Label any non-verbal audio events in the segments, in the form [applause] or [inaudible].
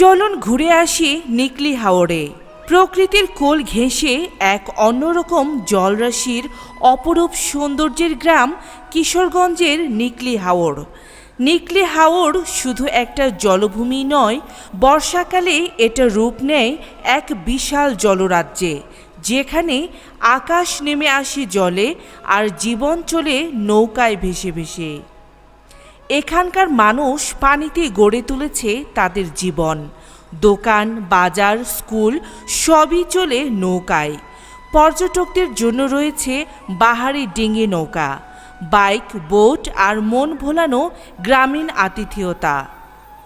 চলুন ঘুরে আসি নিকলি হাওড়ে প্রকৃতির কোল ঘেঁষে এক অন্যরকম জলরাশির অপরূপ সৌন্দর্যের গ্রাম কিশোরগঞ্জের নিকলি হাওড় নিকলি হাওড় শুধু একটা জলভূমি নয়, বর্ষাকালে এটা রূপ নেয় এক বিশাল জলরাজ্যে, যেখানে আকাশ নেমে আসে জলে আর জীবন চলে নৌকায় ভেসে ভেসে। এখানকার মানুষ পানিতে গড়ে তুলেছে তাদের জীবন। দোকান, বাজার, স্কুল সবই চলে নৌকায়। পর্যটকদের জন্য রয়েছে বাহারি ডিঙি নৌকা। বাইক, বোট আর মন ভোলানো গ্রামীণ আতিথেয়তা।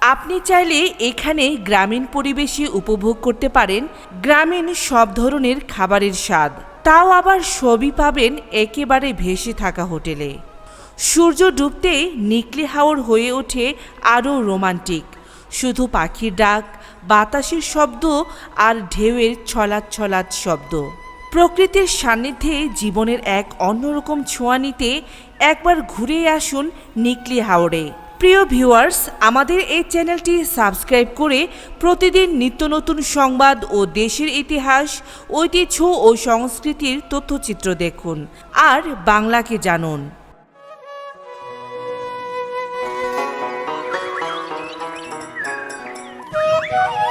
আপনি চাইলে এখানে গ্রামীণ পরিবেশে উপভোগ করতে পারেন গ্রামীণ সব ধরনের খাবারের স্বাদ। তাও আবার সবই পাবেন একেবারে ভেসে থাকা হোটেলে। সূর্য ডুবতে নিকলি হাওড় হয়ে ওঠে আরও রোমান্টিক। শুধু পাখির ডাক, বাতাসের শব্দ আর ঢেউয়ের ছলাৎ ছলাৎ শব্দ। প্রকৃতির সান্নিধ্যে জীবনের এক অন্যরকম ছোঁয়া নিতে একবার ঘুরে আসুন নিকলি হাওড়ে প্রিয় ভিউয়ার্স, আমাদের এই চ্যানেলটি সাবস্ক্রাইব করে প্রতিদিন নিত্য নতুন সংবাদ ও দেশের ইতিহাস, ঐতিহ্য ও সংস্কৃতির তথ্যচিত্র দেখুন। আর বাংলাকে জানুন। Bye. [laughs]